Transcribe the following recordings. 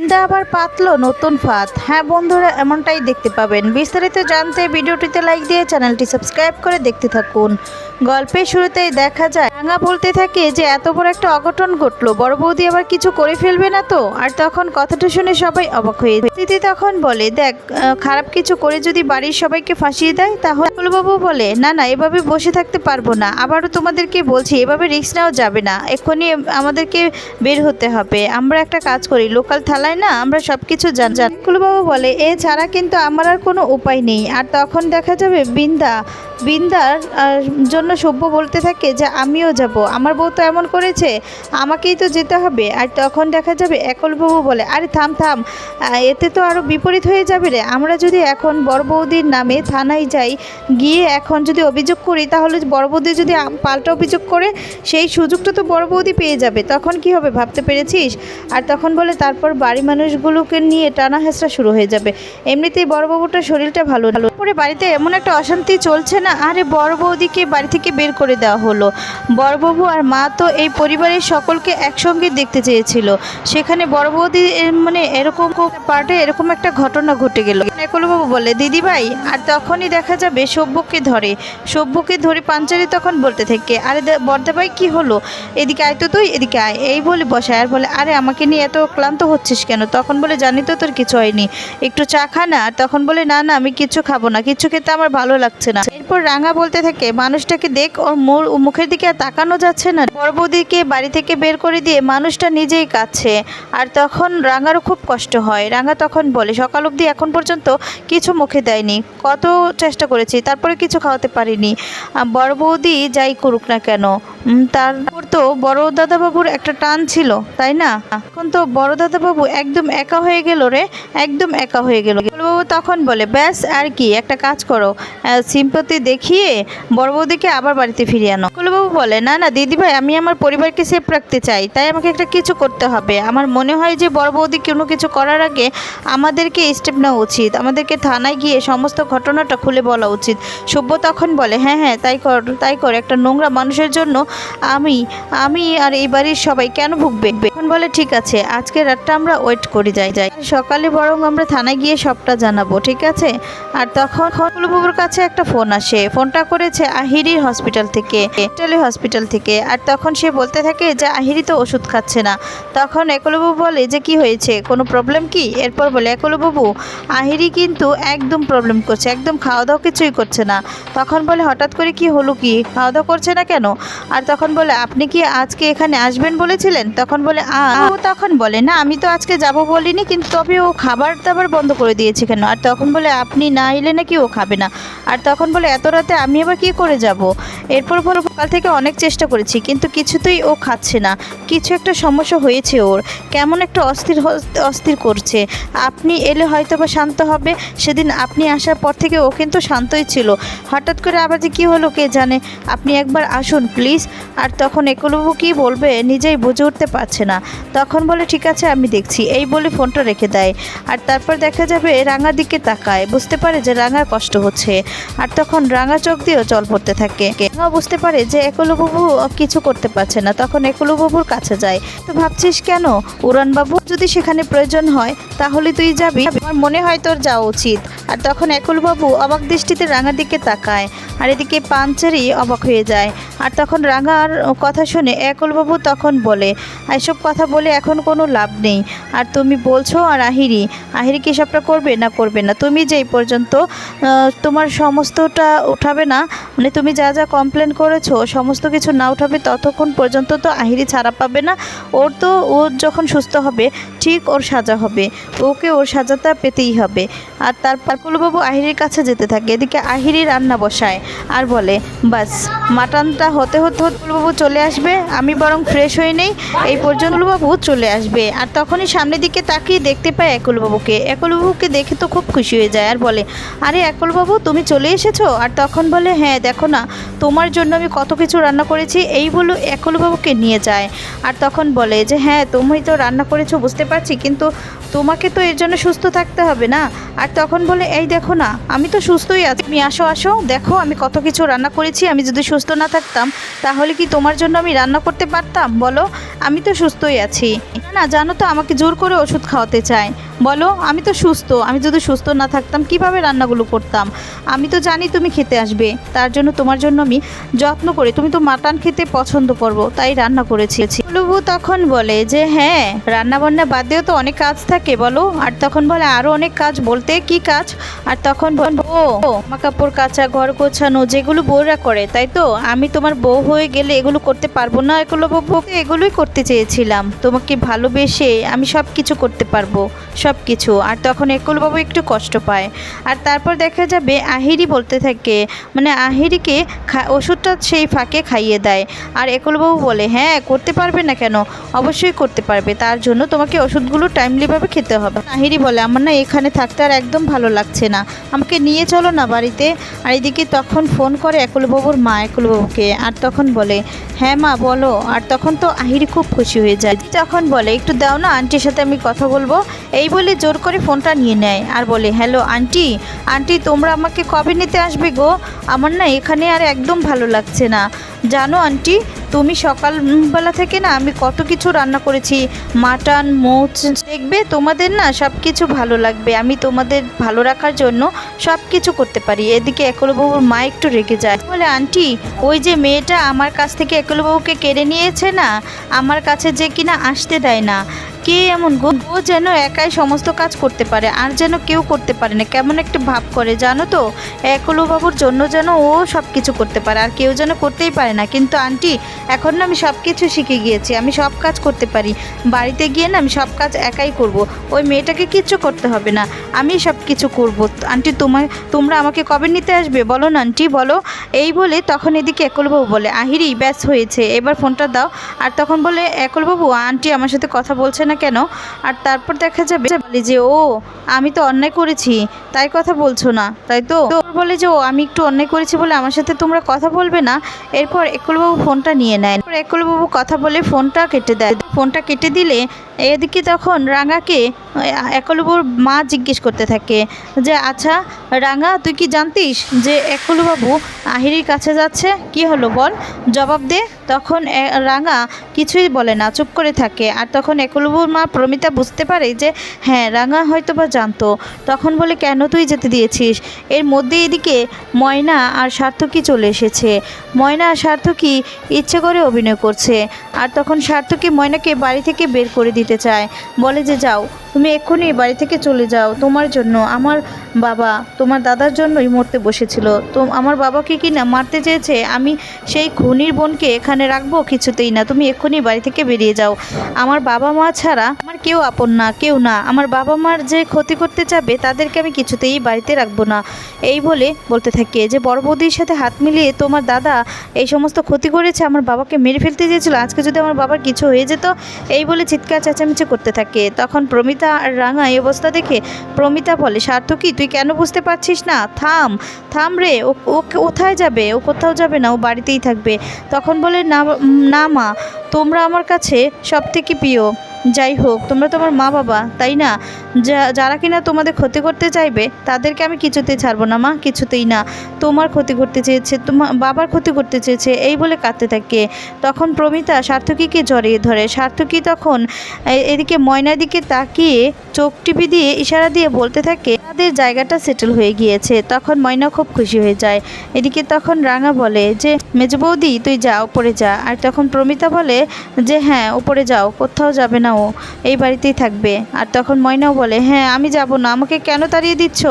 বিন্দা আবার পাতল নতুন ফাঁদ। হ্যাঁ বন্ধুরা, এমনটাই দেখতে পাবেন। বিস্তারিত জানতে ভিডিওটিতে লাইক দিয়ে চ্যানেলটি সাবস্ক্রাইব করে দেখতে থাকুন। গল্পের শুরুতেই দেখা যায়, রাঙা বলতে থাকে যে এত বড় একটা অঘটন ঘটলো, বড় বৌদি আবার কিছু করে ফেলবে না তো? আর তখন কথাটা শুনে সবাই অবাক হয়ে যায়। তখন বলে, দেখ খারাপ কিছু করে যদি বাড়ির সবাইকে ফাঁসিয়ে দেয়, তাহলে বাবু বলে, না না, এভাবে বসে থাকতে পারব না। আবারও তোমাদেরকে বলছি, এভাবে রিক্স নেওয়া যাবে না। এক্ষুনি আমাদেরকে বের হতে হবে। আমরা একটা কাজ করি, লোকাল থালায় না, আমরা সব কিছু জান জান বাবু বলে, এ ছাড়া কিন্তু আমার আর কোনো উপায় নেই। আর তখন দেখা যাবে, বিন্দা বিন্দার জন্য সভ্য বলতে থাকে যে আমিও যাব। আমার বউ তো এমন করেছে, আমাকেই তো যেতে হবে। আর তখন দেখা যাবে একলবাবু বলে, আরে থাম থাম এতে তো আরও বিপরীত হয়ে যাবে রে। আমরা যদি এখন বড় বৌদির নামে থানায় যাই, গিয়ে এখন যদি অভিযোগ করি, তাহলে বড় বৌদি যদি পাল্টা অভিযোগ করে, সেই সুযোগটা তো বড় বৌদি পেয়ে যাবে। তখন কি হবে ভাবতে পেরেছিস? আর তখন বলে, তারপর বাড়ি মানুষগুলোকে নিয়ে টানা হেঁচড়া শুরু হয়ে যাবে। এমনিতেই বড় বাবুটার শরীরটা ভালো ভালো পরে বাড়িতে এমন একটা অশান্তি চলছে না আরে বড় বৌদিকে বাড়ি থেকে বের করে দেওয়া হলো। বড়বাবু আর মা তো এই পরিবারের সকলকে একসঙ্গে দেখতে চেয়েছিল। সেখানে বড় বৌদি মানে এরকম পার্টে এরকম একটা ঘটনা ঘটে গেল। বাবু বলে, দিদি ভাই, আর তখনই দেখা যাবে সভ্যকে ধরে। সভ্যকে ধরে পাঞ্চারি তখন বলতে থাকে, আরে বর্দা ভাই, কি হলো? এদিকে আয় তো তুই, এদিকে আয়। এই বলে বসায় আর বলে, আরে আমাকে নিয়ে এত ক্লান্ত হচ্ছিস কেন? তখন বলে, জানি তো তোর কিছু হয়নি। একটু চা খা না? তখন বলে, না না, আমি কিছু খাব না। কিছু খেতে আমার ভালো লাগছে না। এরপর রাঙা বলতে থাকে, মানুষটাকে দেখ ওর মোর মুখের দিকে আর তাকানো যাচ্ছে না। বড় বৌদিকে বাড়ি থেকে বের করে দিয়ে মানুষটা নিজেই কাচ্ছে আর তখন রাঙারও খুব কষ্ট হয়। রাঙা তখন বলে, সকাল অবধি এখন পর্যন্ত কিছু মুখে দেয়নি। কত চেষ্টা করেছি, তারপরে কিছু খাওয়াতে পারিনি। বড় বৌদি যাই করুক না কেন। তারপর তো বড় দাদাবাবুর একটা টান ছিল, তাই না? এখন তো বড় দাদাবাবু একদম একা হয়ে গেল রে, একদম একা হয়ে গেল। বাবু তখন বলে, ব্যাস, আর কি, একটা কাজ করো। সিম্পতি দেখিয়ে বড় বৌদিকে আবার বাড়িতে ফিরিয়ে আনো। বাবু বলে, না না, দিদিভাই, আমি আমার পরিবারকে সেফ রাখতে চাই। তাই আমাকে একটা কিছু করতে হবে। আমার মনে হয় যে বড় বৌদি কোনো কিছু করার আগে আমাদেরকে স্টেপ নেওয়া উচিত। আমাদেরকে থানায় গিয়ে সমস্ত ঘটনাটা খুলে বলা উচিত। সভ্য তখন বলে হ্যাঁ হ্যাঁ তাই কর তাই কর। একটা নোংরা মানুষের জন্য আমি আমি আর এই বাড়ির সবাই কেন ভুগবে? এখন বলে, ঠিক আছে আজকে রাতটা আমরা ওয়েট করে যাই যাই। সকালে বরং আমরা থানায় গিয়ে সবটা জানাব, ঠিক আছে? আর তখন বাবুর কাছে একটা ফোন আসে। ফোনটা করেছে আহিরির হসপিটাল থেকে টেলি হসপিটাল থেকে। আর তখন সে বলতে থাকে যে, আহিরি তো ওষুধ খাচ্ছে না। তখন একলবাবু বলে, যে কি হয়েছে? কোনো প্রবলেম কি? এরপর বলে, একলবাবু, আহিরি কিন্তু একদম প্রবলেম করছে, একদম খাওয়া দাওয়া কিছুই করছে না। তখন বলে, হঠাৎ করে কি হলো কি? খাওয়া দাওয়া করছে না কেন? আর তখন বলে, আপনি কি আজকে এখানে আসবেন বলেছিলেন? তখন বলে তখন বলে, না, আমি তো আজকে যাব বলিনি, কিন্তু তবে ও খাবার দাবার বন্ধ করে দিয়েছে। কেন? আর তখন বলে, আপনি না এলে নাকি ও খাবে না। আর তখন বলে, এত রাতে আমি আবার কি করে যাব? এরপর বলে সকাল থেকে অনেক চেষ্টা করেছি, কিন্তু কিছুতেই ও খাচ্ছে না। কিছু একটা সমস্যা হয়েছে ওর। কেমন একটা অস্থির অস্থির করছে। আপনি এলে হয়তো বা শান্ত হবে। সেদিন আপনি আসার পর থেকে ও কিন্তু শান্তই ছিল। হঠাৎ করে আবার যে কী হলো কে জানে? আপনি একবার আসুন, প্লিজ। আর তখন একলবাবু কী বলবে নিজেই বুঝে উঠতে পারছে না। তখন বলে, ঠিক আছে, আমি দেখছি। এই বলে ফোনটা রেখে দেয়। আর তারপর দেখা যাবে রাঙার দিকে তাকায়, বুঝতে পারে যে রাঙার কষ্ট হচ্ছে। আর তখন রাঙা চোখ দিয়েও জল পড়তে থাকে। রাঙা বুঝতে পারে যে একলবাবু কিছু করতে পারছে না। তখন একলবাবুর কাছে যায়। তো ভাবছিস কেন? উড়ানবাবু, যদি সেখানে প্রয়োজন হয়, তাহলে তুই যাবি। আমার মনে হয় তোর যাওয়া উচিত। আর তখন একলবাবু অবাক দৃষ্টিতে রাঙার দিকে তাকায়। আর এদিকে পাঞ্চারি অবাক হয়ে যায়। আর তখন রাঙার কথা শুনে একলবাবু তখন বলে, এসব কথা বলে এখন কোনো লাভ নেই। আর তুমি বলছো আর আহিরি। আহিরি কি সবটা করবে না করবে না। তুমি যেই পর্যন্ত তোমার সমস্তটা উঠাবে না মানে তুমি যা যা কমপ্লেন করেছ, সমস্ত কিছু না উঠাবে, ততক্ষণ পর্যন্ত তো আহিরি ছাড়া পাবে না। ওর তো, ও যখন সুস্থ হবে, ঠিক ওর সাজা হবে। ওকে ওর সাজাটা পেতেই হবে। আর তারপর কুলুবাবু আহিরির কাছে যেতে থাকে। এদিকে আহিরি রান্না বসায় আর বলে, বাস, মাটনটা হতে হতে হতে কুলুবাবু চলে আসবে। আমি বরং ফ্রেশ হয়ে নেই, এই পর্যন্ত কুলুবাবু চলে আসবে। আর তখনই সামনের দিকে তাকিয়ে দেখতে পায় একুলবাবুকে। একলবাবুকে দেখে তো খুব খুশি হয়ে যায় আর বলে, আরে একলবাবু, তুমি চলে এসেছ? আর তখন বলে হ্যাঁ দেখো না, তোমার জন্য আমি কত কিছু রান্না করেছি, এই বলে একলবাবুকে নিয়ে যায়। আর তখন বলে যে হ্যাঁ তুমি তো রান্না করেছ, বুঝতে পারছি, কিন্তু তোমাকে তো এর জন্য সুস্থ থাকতে হবে না? আর তখন বলে, এই দেখো না, আমি তো সুস্থই আছি। তুমি আসো আসো, দেখো আমি কত কিছু রান্না করেছি, আমি যদি সুস্থ না থাকতাম, তাহলে কি তোমার জন্য আমি রান্না করতে পারতাম? বলো, আমি তো সুস্থই আছি। না, জানো তো, আমাকে জোর করে ওষুধ খাওয়াতে চায়। বলো, আমি তো সুস্থ। আমি যদি সুস্থ না থাকতাম, কীভাবে রান্নাগুলো করতাম? আমি তো জানি তুমি খেতে আসবে। তার জন্য তোমার জন্য আমি যত্ন করে। তুমি তো মাটন খেতে পছন্দ করব, তাই রান্না করেছি। লুবু তখন বলে যে হ্যাঁ রান্না বান্না বাদ দিয়েও তো অনেক কাজ থাকে, বলো। আর তখন বলে আরও অনেক কাজ, বলতে কি কাজ? আর তখন ও, জামা কাপড় কাচা, ঘর গোছানো, যেগুলো বউরা করে, তাই তো? আমি তোমার বউ হয়ে গেলে এগুলো করতে পারব না, এগুলো এগুলোই করতে চেয়েছিলাম। তোমাকে ভালোবেসে আমি সব কিছু করতে পারব। সব কিছু। আর তখন বাবু একটু কষ্ট পায়। আর তারপর দেখা যাবে আহিরি বলতে থাকে মানে আহিরিকে ওষুধটা সেই ফাঁকে খাইয়ে দেয়। আর বাবু বলে হ্যাঁ করতে পারবে না কেন? অবশ্যই করতে পারবে, তার জন্য তোমাকে ওষুধগুলো টাইমলিভাবে খেতে হবে। আহিরি বলে, আমার না এখানে থাকতে আর একদম ভালো লাগছে না। আমাকে নিয়ে চলো না বাড়িতে। আর এদিকে তখন ফোন করে বাবুর মা বাবুকে আর তখন বলে হ্যাঁ মা, বলো। আর তখন তো আহিরি খুব খুশি হয়ে যায়। তখন বলে, একটু দাও না, আন্টির সাথে আমি কথা বলব। এই বলে জোর করে ফোনটা নিয়ে নেয় আর বলে, হ্যালো, আন্টি আন্টি, তোমরা আমাকে কবে নিতে আসবে গো? আমার না এখানে আর একদম ভালো লাগছে না। জানো আন্টি, তুমি সকালবেলা থেকে না আমি কত কিছু রান্না করেছি। মাটন, মোচ, দেখবে তোমাদের না সব কিছু ভালো লাগবে। আমি তোমাদের ভালো রাখার জন্য সব কিছু করতে পারি। এদিকে একলবাবুর মা একটু রেগে যায়। বলে, আন্টি, ওই যে মেয়েটা আমার কাছ থেকে একলবাবুকে কেড়ে নিয়েছে না, আমার কাছে যে কিনা আসতে দেয় না। কে এমন গো? ও যেন একাই সমস্ত কাজ করতে পারে, আর যেন কেউ করতে পারে না। কেমন একটা ভাব করে, জানো তো? একলো বাবুর জন্য যেন ও সব কিছু করতে পারে, আর কেউ যেন করতেই পারে না। কিন্তু আন্টি, এখন না আমি সব কিছু শিখে গিয়েছি, আমি সব কাজ করতে পারি। বাড়িতে গিয়ে না আমি সব কাজ একাই করব। ওই মেয়েটাকে কিচ্ছু করতে হবে না, আমি সব কিছু করব। আন্টি তোমার তোমরা আমাকে কবে নিতে আসবে? বলো না আন্টি, বলো। এই বলে তখন এদিকে একলবাবু বলে, আহিরি, ব্যাস হয়েছে, এবার ফোনটা দাও। আর তখন বলে, একলবাবু, আন্টি আমার সাথে কথা বলছে না কেন? আর তারপর দেখা যাবে যে ও, আমি তো অন্যায় করেছি, তাই কথা বলছো না, তাই তো? ওর বলে যে, ও, আমি একটু অন্যায় করেছি বলে আমার সাথে তোমরা কথা বলবে না? এরপর একলবাবু ফোনটা নিয়ে নেয়। এরপর একলবাবু কথা বলে ফোনটা কেটে দেয়। ফোনটা কেটে দিলে এদিকে তখন রাঙাকে, একলবাবুর মা জিজ্ঞেস করতে থাকে যে আচ্ছা রাঙা, তুই কি জানতিস যে একলবাবু আহিরির কাছে যাচ্ছে? কি হলো বল? জবাব দে, তখন রাঙা কিছুই বলে না, চুপ করে থাকে। আর তখন একলবাবুর মা প্রমিতা বুঝতে পারে যে হ্যাঁ রাঙা হয়তো বা জানতো। তখন বলে, কেন তুই যেতে দিয়েছিস? এর মধ্যে এদিকে ময়না আর সার্থকী চলে এসেছে। ময়না আর সার্থকী ইচ্ছে করে অভিনয় করছে। আর তখন সার্থকী ময়নাকে বাড়ি থেকে বের করে দিতে চায়। বলে যে, যাও, তুমি এক্ষুনি বাড়ি থেকে চলে যাও। তোমার জন্য আমার বাবা তোমার দাদার জন্যই মরতে বসেছিল। তো আমার বাবাকে কি না মারতে চেয়েছে? আমি সেই খুনির বোনকে এখানে রাখব কিছুতেই না। তুমি এক্ষুনি বাড়ি থেকে বেরিয়ে যাও। আমার বাবা মা ছাড়া আমার কেউ আপন না, কেউ না। আমার বাবা মার যে ক্ষতি করতে চাবে তাদেরকে আমি কিছুতেই বাড়িতে রাখব না। এই বলে বলতে থাকে যে, বড় বৌদির সাথে হাত মিলিয়ে তোমার দাদা এই সমস্ত ক্ষতি করেছে, আমার বাবাকে মেরে ফেলতে চেয়েছিল। আজকে যদি আমার বাবার কিছু হয়ে যেত, এই বলে চিৎকার চেঁচামেচি করতে থাকে। তখন প্রমিতা আর রাঙা এই অবস্থা দেখে প্রমিতা বলে সার্থকী তুই কেন বুঝতে পারছিস না? থাম থাম রে, ও কোথায় যাবে? ও কোথাও যাবে না, ও বাড়িতেই থাকবে। তখন বলে, না না মা, তোমরা আমার কাছে সব থেকে প্রিয়। যাই হোক, তোমরা তো আমার মা বাবা, তাই না? যারা কিনা তোমাদের ক্ষতি করতে চাইবে, তাদেরকে আমি কিছুতেই ছাড়বো না, মা, কিছুতেই না। তোমার ক্ষতি করতে চেয়েছে তোমার বাবার ক্ষতি করতে চেয়েছে, এই বলে কাঁদতে থাকে। তখন প্রমিতা সার্থকীকে জড়িয়ে ধরে। সার্থকী তখন এদিকে ময়নার দিকে তাকিয়ে চোখ টিপি দিয়ে ইশারা দিয়ে বলতে থাকে, তাদের জায়গাটা সেটেল হয়ে গিয়েছে। তখন ময়না খুব খুশি হয়ে যায়। এদিকে তখন রাঙা বলে যে, মেজ বৌদি, তুই যা, ওপরে যা। আর তখন প্রমিতা বলে যে হ্যাঁ ওপরে যাও, কোথাও যাবে না ও এই বাড়িতেই থাকবে। আর তখন ময়নাও বলে হ্যাঁ আমি যাব না, আমাকে কেন তাড়িয়ে দিচ্ছ?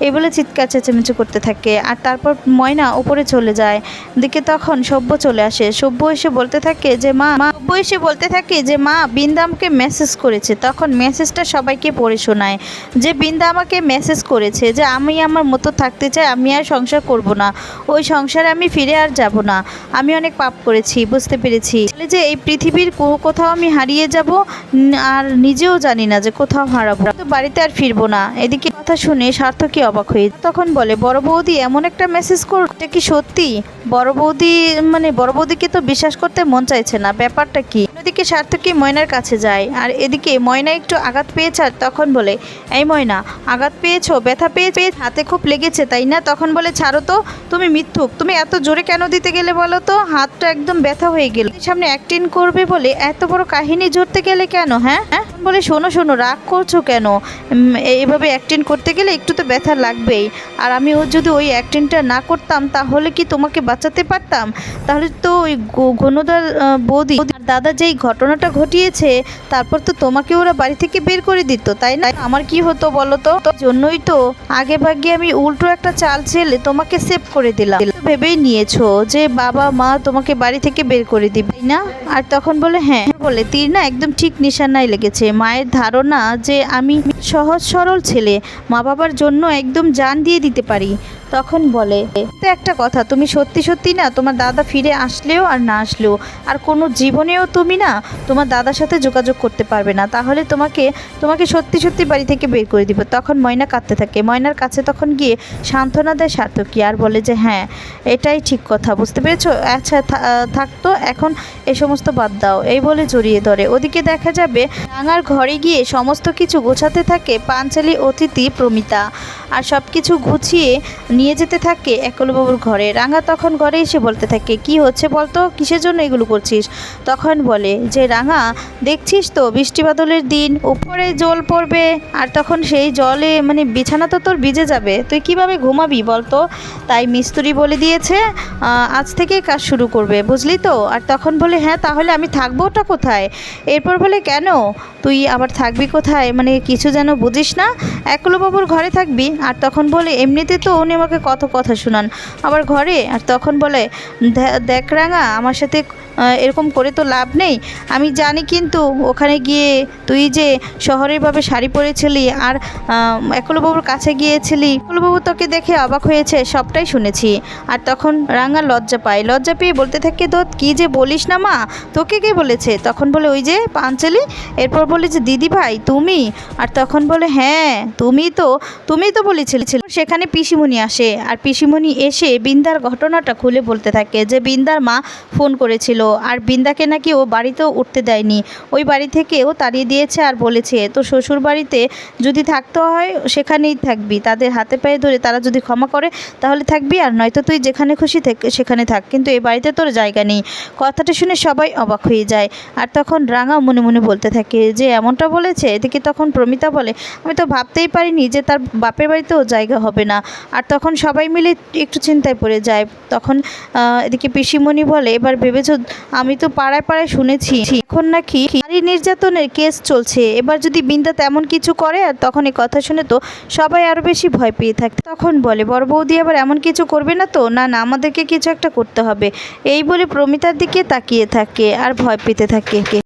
এই বলে চিৎকার চেঁচামেচি করতে থাকে। আর তারপর ময়না উপরে চলে যায়। দিকে তখন সভ্য চলে আসে। সভ্য এসে বলতে থাকে যে, মা মা। সভ্য এসে বলতে থাকে যে, মা বিন্দা আমাকে মেসেজ করেছে। তখন মেসেজটা সবাইকে পড়ে শোনায়। যে, বিন্দা আমাকে মেসেজ করেছে যে, আমি আমার মতো থাকতে চাই, আমি আর সংসার করব না। ওই সংসারে আমি ফিরে আর যাব না। আমি অনেক পাপ করেছি, বুঝতে পেরেছি। যে, এই পৃথিবীর কোথাও আমি হারিয়ে যাব? আর নিজেও জানি না যে, কোথাও হারাবো তো বাড়িতে আর ফিরবো না। এদিকে কথা শুনে সার্থকী অবাক হয়ে তখন বলে, বড় বৌদি, এমন একটা মেসেজ করতে কি সত্যি? বড় বৌদি মানে বড় বৌদিকে তো বিশ্বাস করতে মন চাইছে না। ব্যাপারটা কি? এদিকে সার্থকী ময়নার কাছে যায় আর এদিকে ময়না একটু আঘাত পেয়েছে তখন বলে এই ময়না আঘাত পেয়েছ ব্যথা পেয়ে পেয়ে হাতে খুব লেগেছে তাই না? তখন বলে ছাড়ো তো তুমি মিথ্যুক তুমি এত জোরে কেন দিতে গেলে বলো তো? হাতটা একদম ব্যথা হয়ে গেল। সামনে অ্যাক্টিং করবে বলে এত বড় কাহিনী জুড়তে গেলে কেন হ্যাঁ? হ্যাঁ? বলে শোনো শোনো রাগ করছ কেন? উম, এইভাবে অ্যাক্টিং করতে গেলে একটু তো ব্যথা লাগবেই। আর আমি ও যদি ওই অ্যাক্টিংটা না করতাম তাহলে কি তোমাকে বাঁচাতে পারতাম? তাহলে তো ওই আহ, বৌদি দাদা যেই ঘটনাটা ঘটিয়েছে, তারপর তো তোমাকে ওরা বাড়ি থেকে বের করে দিত, তাই না? আমার কি হতো বলো তো? জন্যই তো আগে ভাগে আমি উল্টো একটা চাল ছেলে তোমাকে সেভ করে দিলাম। ভেবেই নিয়েছো যে বাবা মা তোমাকে বাড়ি থেকে বের করে দিবে না? আর তখন বলে হ্যাঁ। বলে, তীর না একদম ঠিক নিশানায় লেগেছে। মায়ের ধারণা যে আমি সহজ সরল ছেলে মা বাবার জন্য একদম জান দিয়ে দিতে পারি। তখন বলে একটা কথা, তুমি সত্যি সত্যি না, তোমার দাদা ফিরে আসলেও আর না আসলেও, আর কোনো জীবনেও তুমি না তোমার দাদার সাথে যোগাযোগ করতে পারবে না, তাহলে তোমাকে তোমাকে সত্যি সত্যি বাড়ি থেকে বের করে দিব। তখন ময়না কাঁদতে থাকে। ময়নার কাছে তখন গিয়ে সান্ত্বনা দেয় সার্থকী আর বলে যে হ্যাঁ এটাই ঠিক কথা, বুঝতে পেরেছ? আচ্ছা থাকতো এখন এ সমস্ত বাদ দাও। এই বলে জড়িয়ে ধরে। ওদিকে দেখা যাবে, রাঙার ঘরে গিয়ে সমস্ত কিছু গোছাতে থাকে পাঞ্চালী অতিথি প্রমিতা। আর সব কিছু গুছিয়ে নিয়ে যেতে থাকে একলবাবুর ঘরে। রাঙা তখন ঘরে এসে বলতে থাকে, কি হচ্ছে বলতো? কিসের জন্য এগুলো করছিস? তখন বলে, যে রাঙা, দেখছিস তো বৃষ্টি বাদলের দিন, উপরে জল পড়বে, আর তখন সেই জলে মানে বিছানা তো তোর ভিজে যাবে। তুই কীভাবে ঘুমাবি বলতো? তাই মিস্ত্রি বলে দিয়েছে আজ থেকে কাজ শুরু করবে, বুঝলি তো? আর তখন বলে হ্যাঁ তাহলে আমি থাকব ওটা কোথায়? এরপর বলে, কেন? তুই আবার থাকবি কোথায়? মানে কিছু যেন বুঝিস না। একলবাবুর ঘরে থাকবি? আর তখন বলে, এমনিতে তো উনি আমাকে কত কথা শোনান। আবার ঘরে আর তখন বলে "দে- দেখ রাঙা আমার সাথে এরকম করে তো লাভ নেই। আমি জানি কিন্তু ওখানে গিয়ে তুই যে শহরের ভাবে শাড়ি পরেছিলি আর একলবাবুর কাছে গিয়েছিলি একলবাবু তোকে দেখে অবাক হয়েছে, সবটাই শুনেছি। আর তখন রাঙা লজ্জা পায়। লজ্জা পেয়ে বলতে থাকে তো কি যে বলিস না মা? তোকে কে বলেছে? তখন বলে, ওই যে পাঞ্চালি। এরপর বলে যে, দিদি ভাই, তুমি? আর তখন বলে হ্যাঁ তুমি তো তুমি তো বলেছিলে। সেখানে পিসিমণি আসে। আর পিসিমণি এসে বিন্দার ঘটনাটা খুলে বলতে থাকে যে, বিন্দার মা ফোন করেছিল। আর বিন্দাকে নাকি ও বাড়িতেও উঠতে দেয়নি। ওই বাড়ি থেকেও তাড়িয়ে দিয়েছে আর বলেছে, তো শ্বশুর বাড়িতে যদি থাকতে হয়, সেখানেই থাকবি। তাদের হাতে পায়ে ধরে তারা যদি ক্ষমা করে, তাহলে থাকবি আর নয়তো তুই যেখানে খুশি থাক- সেখানে থাক। কিন্তু এই বাড়িতে তোর জায়গা নেই কথাটা শুনে সবাই অবাক হয়ে যায়। আর তখন রাঙা মনে মনে বলতে থাকে, যে এমনটা বলেছে, এদিকে তখন প্রমিতা বলে, আমি তো ভাবতেই পারিনি যে তার বাপের বাড়িতেও জায়গা হবে না আর তখন সবাই মিলে একটু চিন্তায় পড়ে যায়। তখন এদিকে পিসিমণি বলে, এবার ভেবেছো আমি তো পাড়ায় পাড়ায় শুনেছি। এখন নাকি নারী নির্যাতনের কেস চলছে। এবার যদি বিন্দা তেমন কিছু করে, আর তখন এই কথা শুনে তো সবাই আরও বেশি ভয় পেয়ে থাকে। তখন বলে, বড় বৌদি আবার এমন কিছু করবে না তো? না না, আমাদেরকে কিছু একটা করতে হবে। এই বলে প্রমিতার দিকে তাকিয়ে থাকে আর ভয় পেতে থাকে।